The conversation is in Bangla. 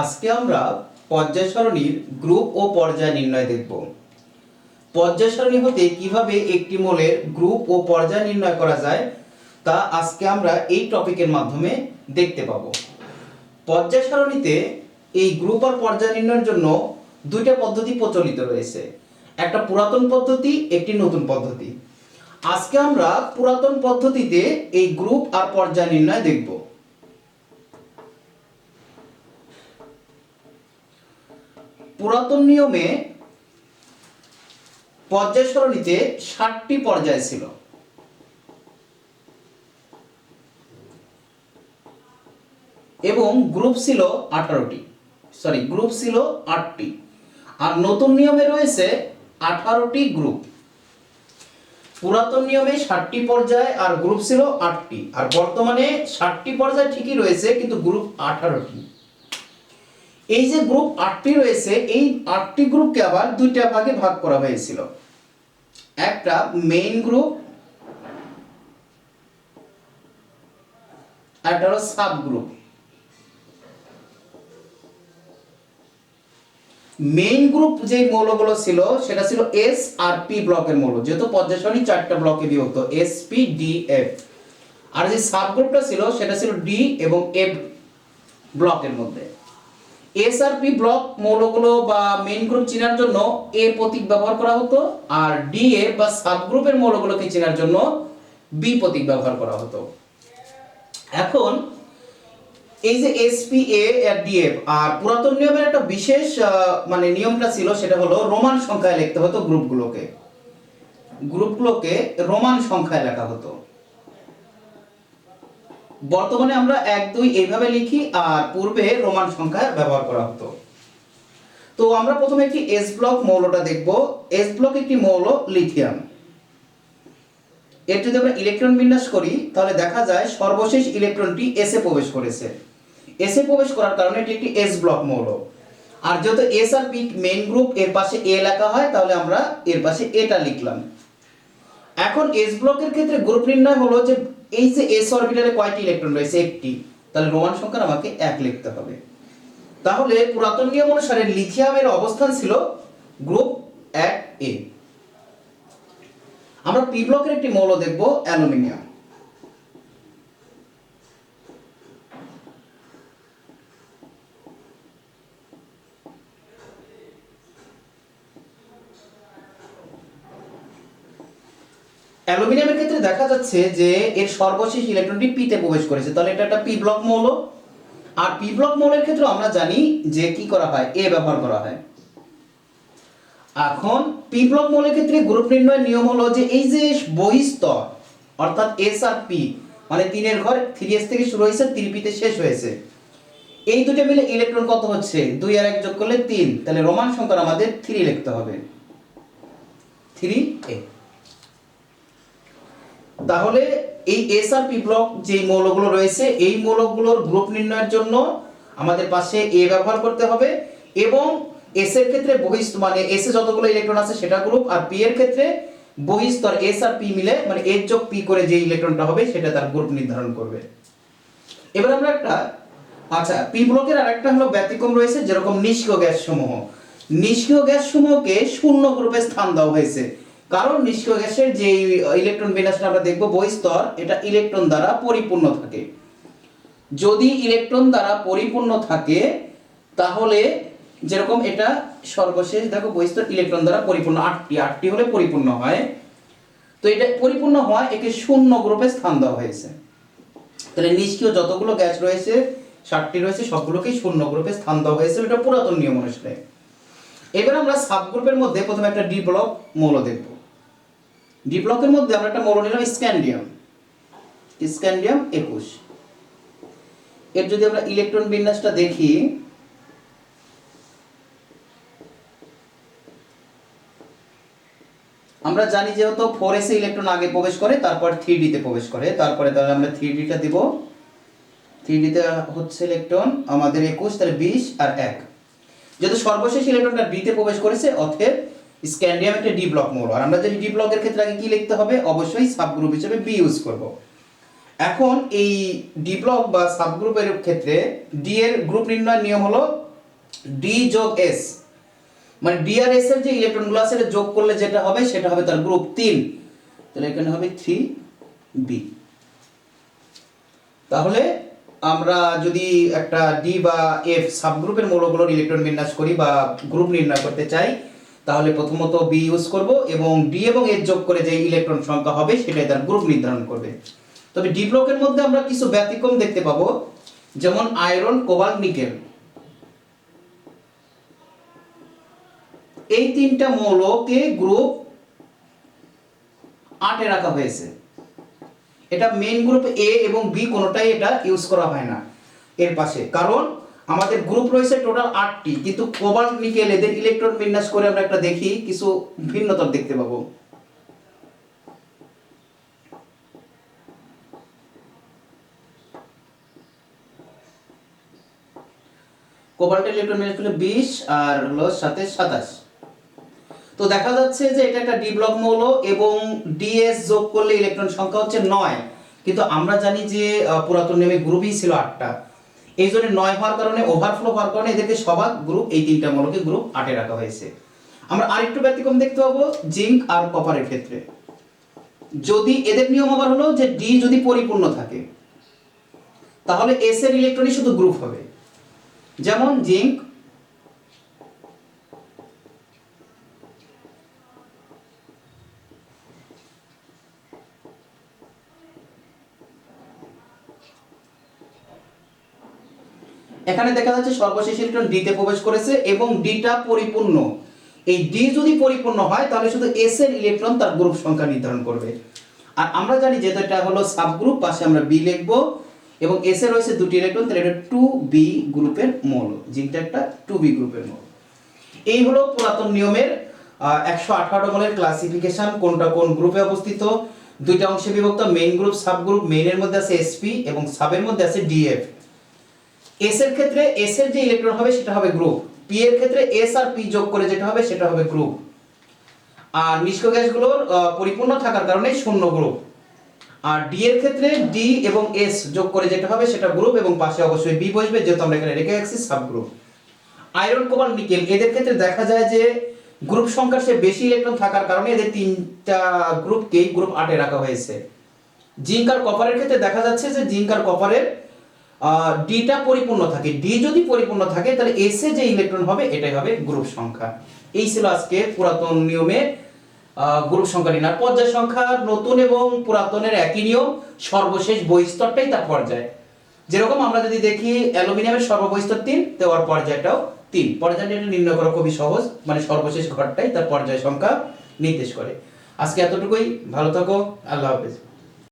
আজকে আমরা পর্যায় সারণীর গ্রুপ ও পর্যায় নির্ণয় দেখব। পর্যায় সারণী হতে কীভাবে একটি মোলের গ্রুপ ও পর্যায় নির্ণয় করা যায়, তা আজকে আমরা এই টপিকের মাধ্যমে দেখতে পাবো। পর্যায় সারণীতে এই গ্রুপ আর পর্যায় নির্ণয়ের জন্য দুইটা পদ্ধতি প্রচলিত রয়েছে। একটা পুরাতন পদ্ধতি, একটি নতুন পদ্ধতি। আজকে আমরা পুরাতন পদ্ধতিতে এই গ্রুপ আর পর্যায় নির্ণয় দেখব। পুরাতন নিয়মে পর্যায় সারণীতে ষাটটি পর্যায় ছিল। এবং গ্রুপ ছিল আঠারোটি। সরি, গ্রুপ ছিল আটটি। আর নতুন নিয়মে রয়েছে আঠারোটি গ্রুপ। পুরাতন নিয়মে ষাটটি পর্যায় আর গ্রুপ ছিল আটটি। আর বর্তমানে ষাটটি পর্যায় ঠিকই রয়েছে, কিন্তু গ্রুপ আঠারোটি। এই যে গ্রুপ আটটি রয়েছে, এই আটটি গ্রুপকে আবার দুইটা ভাগে ভাগ করা হয়েছিল। একটা মেইন গ্রুপ একটা হলো সাব গ্রুপ মেইন গ্রুপ যে মৌলগুলো ছিল, সেটা ছিল এস আর পি ব্লকের মৌল। যেহেতু সারণী চারটা ব্লকে বিভক্ত এস পি ডি এফ আর যে সাব গ্রুপটা ছিল, সেটা ছিল ডি এবং এফ ব্লকের মধ্যে। এস আর পি ব্লক মৌলগুলো বা মেইন গ্রুপ চেনার জন্য এ প্রতীক ব্যবহার করা হতো আর ডি এ বা সাব গ্রুপের মৌলগুলোকে চেনার জন্য বি প্রতীক ব্যবহার করা হতো। এখন এই যে এসপিএ আর ডিএফ আর পুরাতন নিয়মের একটা বিশেষ মানে নিয়মটা ছিল সেটা হলো রোমান সংখ্যায় লিখতে হতো গ্রুপগুলোকে। গ্রুপগুলোকে রোমান সংখ্যায় লেখা হতো। বর্তমানে আমরা এক, দুই এইভাবে লিখি, আর পূর্বে রোমান সংখ্যা ব্যবহার করা হতো। তো আমরা প্রথমে একটি এস ব্লক মৌলটা দেখব। এস ব্লক একটি মৌল লিথিয়াম এর যদি আমরা ইলেকট্রন বিন্যাস করি, তাহলে দেখা যায় সর্বশেষ ইলেকট্রনটি এসে প্রবেশ করেছে। এসে প্রবেশ করার কারণে এটি একটি এস ব্লক মৌল। আর যেহেতু এস আর পি মেইন গ্রুপ এর পাশে এ লেখা হয়, তাহলে আমরা এর পাশে এটা লিখলাম। এখন এস ব্লকের ক্ষেত্রে গ্রুপ নির্ণয় হলো যে এই যে এস অরবিটালে কয়টি ইলেকট্রন রয়েছে? একটি। তাহলে রোমান সংখ্যা আমাকে এক লিখতে হবে। তাহলে পুরাতন নিয়ম অনুসারে লিথিয়ামের অবস্থান ছিল গ্রুপ এক এ আমরা পি ব্লকের একটি মৌল দেখব, অ্যালুমিনিয়াম। অ্যালুমিনিয়ামের ক্ষেত্রে দেখা যাচ্ছে যে এর সর্বশেষ ইলেকট্রনটি পিতে প্রবেশ করেছে। তাহলে এটা একটা পি ব্লক মৌল। আর পি ব্লক মৌলের ক্ষেত্রে আমরা জানি যে কি করা হয়? এ ব্যবহার করা হয়। এখন পি ব্লক মৌলের ক্ষেত্রে গ্রুপ নির্ণয়ের নিয়ম হলো যে এই যে বহিস্তর অর্থাৎ এস আর পি মানে তিনের ঘর থ্রি এস থেকে শুরু হয়েছে থ্রি পিতে শেষ হয়েছে। এই দুটো মিলে ইলেকট্রন কত হচ্ছে? দুই আর এক যোগ করলে তিন। তাহলে রোমান সংখ্যা আমাদের থ্রি লিখতে হবে। থ্রি এ তাহলে এই এস আর পি ব্লক যে মৌলগুলো রয়েছে, এই মৌলগুলোর গ্রুপ নির্ণয়ের জন্য আমাদের পাশে এ ব্যবহার করতে হবে এবং এস এর ক্ষেত্রে বহিস্থ মানে এস এ যতগুলো ইলেকট্রন আছে সেটা গ্রুপ আর পি এর ক্ষেত্রে বহিস্তর এস আর পি মিলে মানে এর যোগ পি করে যে ইলেকট্রনটা হবে সেটা তার গ্রুপ নির্ধারণ করবে। এবার আমরা একটা আচ্ছা পি ব্লকের আরেকটা হলো ব্যতিক্রম রয়েছে যেরকম নিষ্ক্রিয় গ্যাস সমূহ নিষ্ক্রিয় গ্যাস সমূহকে শূন্য গ্রুপে স্থান দেওয়া হয়েছে। কারণ নিষ্ক্রিয় গ্যাসের যে ইলেকট্রন বিন্যাসটা আমরা দেখব বহিস্তর এটা ইলেকট্রন দ্বারা পরিপূর্ণ থাকে। যদি ইলেকট্রন দ্বারা পরিপূর্ণ থাকে, তাহলে যেরকম এটা সর্বশেষ, দেখো বহিস্তর ইলেকট্রন দ্বারা পরিপূর্ণ, আটটি আটটি হলে পরিপূর্ণ হয়। তো এটা পরিপূর্ণ হয় একে শূন্য গ্রুপে স্থান দেওয়া হয়েছে। তাহলে নিষ্ক্রিয় যতগুলো গ্যাস রয়েছে, ষাটটি রয়েছে, সবগুলোকেই শূন্য গ্রুপে স্থান দেওয়া হয়েছে, এটা পুরাতন নিয়ম অনুসারে। এবার আমরা সাব গ্রুপের মধ্যে প্রথমে একটা ডি ব্লক মৌল দেখব। ডি ব্লকের মধ্যে আমরা একটা মৌল নিলাম স্ক্যান্ডিয়াম। স্ক্যান্ডিয়াম একুশ। এর যদি আমরা ইলেকট্রন বিন্যাসটা দেখি, আমরা জানি যেহেতু ফোর এসে ইলেকট্রন আগে প্রবেশ করে, তারপর থ্রি ডিতে প্রবেশ করে। তারপরে তাহলে আমরা থ্রি ডিটা দিব। থ্রি ডিতে হচ্ছে ইলেকট্রন, আমাদের একুশ, তাহলে বিশ আর এক। যেহেতু সর্বশেষ ইলেকট্রনটা ডিতে প্রবেশ করেছে, অতএব স্ক্যান্ডিয়াম একটা ডি ব্লক মৌল আর আমরা যদি ডি ব্লকের ক্ষেত্রে আগে কি লিখতে হবে? অবশ্যই সাবগ্রুপ হিসেবে বি ইউজ করব। এখন এই ডি ব্লক বা সাবগ্রুপের ক্ষেত্রে ডি এর গ্রুপ নির্ণয়ের নিয়ম হলো ডি যোগ এস মানে ডি আর এস এর যে ইলেকট্রনগুলো আছে এটা যোগ করলে যেটা হবে, সেটা হবে তার গ্রুপ তিন। তাহলে এখানে হবে থ্রি বি তাহলে আমরা যদি একটা ডি বা এফ সাবগ্রুপের মৌলগুলোর ইলেকট্রন বিন্যাস করি বা গ্রুপ নির্ণয় করতে চাই তাহলে প্রথমত বি ইউজ করব এবং ডি এবং এর যোগ করে যে ইলেকট্রন সংখ্যা হবে সেটাই তার গ্রুপ নির্ধারণ করবে। তবে ডি ব্লকের মধ্যে আমরা কিছু ব্যতিক্রম দেখতে পাবো, যেমন আয়রন কোবাল্ট নিকেল এই তিনটা মৌলকে গ্রুপ আটে রাখা হয়েছে। এটা মেইন গ্রুপ এ এবং বি কোনোটাই এটা ইউজ করা হয় না এর পাশে। কারণ আমাদের গ্রুপ রয়েছে টোটাল আটটি, কিন্তু কোবাল্ট নিকেল এদের ইলেকট্রন বিন্যাস করে আমরা একটা দেখি, কিছু ভিন্নতা দেখতে পাবো। কোবাল্টের ইলেকট্রন বিন্যাস করলে বিশ, আর হলো সাথে সাতাশ। তো দেখা যাচ্ছে যে এটা একটা ডি ব্লক মৌল, এবং ডিএস যোগ করলে ইলেকট্রন সংখ্যা হচ্ছে নয়। কিন্তু আমরা জানি যে পুরাতন নেমে গ্রুপই ছিল আটটা। এই জন্য নয় হওয়ার কারণে ওভারফ্লো হওয়ার কারণে এদেরকে সবার গ্রুপ এই তিনটা মৌলকে গ্রুপ আটে রাখা হয়েছে। আমরা আরেকটু ব্যতিক্রম দেখতে পাবো জিঙ্ক আর কপারের ক্ষেত্রে। যদি এদের নিয়ম আবার হলো যে ডি যদি পরিপূর্ণ থাকে, তাহলে এস এর ইলেকট্রনই শুধু গ্রুপ হবে। যেমন জিঙ্ক এখানে দেখা যাচ্ছে সর্বশেষ ইলেকট্রন ডিতে প্রবেশ করেছে এবং ডিটা পরিপূর্ণ। এই ডি যদি পরিপূর্ণ হয়, তাহলে শুধু এস এর ইলেকট্রন তার গ্রুপ সংখ্যা নির্ধারণ করবে। আর আমরা জানি যেহেতু এটা হলো সাবগ্রুপ পাশে আমরা বি লিখব এবং এস এ রয়েছে দুটি ইলেকট্রন তাহলে এটা টু বি গ্রুপের মৌল জিঙ্কটা একটা টু বি গ্রুপের মৌল। এই হলো পুরাতন নিয়মের একশো আঠারো মলের ক্লাসিফিকেশন কোনটা কোন গ্রুপে অবস্থিত। দুইটা অংশে বিভক্ত মেইন গ্রুপ সাব গ্রুপ মেইনের মধ্যে আছে এসপি এবং সাবের মধ্যে আছে ডিএফ এস এর ক্ষেত্রে এস এর যে ইলেকট্রন হবে সেটা হবে গ্রুপ পি এর ক্ষেত্রে এস আর পি যোগ করে যেটা হবে সেটা হবে গ্রুপ আর নিষ্ক্রিয় গ্যাসগুলোর পরিপূর্ণ থাকার কারণে শূন্য গ্রুপ আর ডি এর ক্ষেত্রে ডি এবং এস যোগ করে যেটা হবে সেটা গ্রুপ এবং পাশে অবশ্যই বি বসবে, যেহেতু আমরা এখানে রেখে রাখছি sub group iron cobalt nickel এদের ক্ষেত্রে দেখা যায় যে গ্রুপ সংখ্যার সে বেশি ইলেকট্রন থাকার কারণে এদের তিনটা গ্রুপকেই গ্রুপ আটে রাখা হয়েছে। জিঙ্ক আর কপারের ক্ষেত্রে দেখা যাচ্ছে যে জিঙ্ক আর কপারের ডিটা পরিপূর্ণ থাকে। ডি যদি পরিপূর্ণ থাকে, তাহলে এস এ যে ইলেকট্রন হবে, এটাই হবে গ্রুপ সংখ্যা। এই ছিল আজকে পুরাতন নিয়মে গ্রুপ সংখ্যা নির্ণয়। পর্যায় সংখ্যা, নতুন এবং পুরাতনের একই নিয়ম, সর্বশেষ বহিস্তরটাই তার পর্যায়। যেরকম আমরা যদি দেখি, অ্যালুমিনিয়ামের সর্ববহিস্তর তিন, তো ওর পর্যায়টাও তিন। পর্যায়টা নির্ণয় করা খুবই সহজ মানে সর্বশেষ ঘরটাই তার পর্যায় সংখ্যা নির্দেশ করে। আজকে এতটুকুই, ভালো থাকো, আল্লাহ হাফেজ।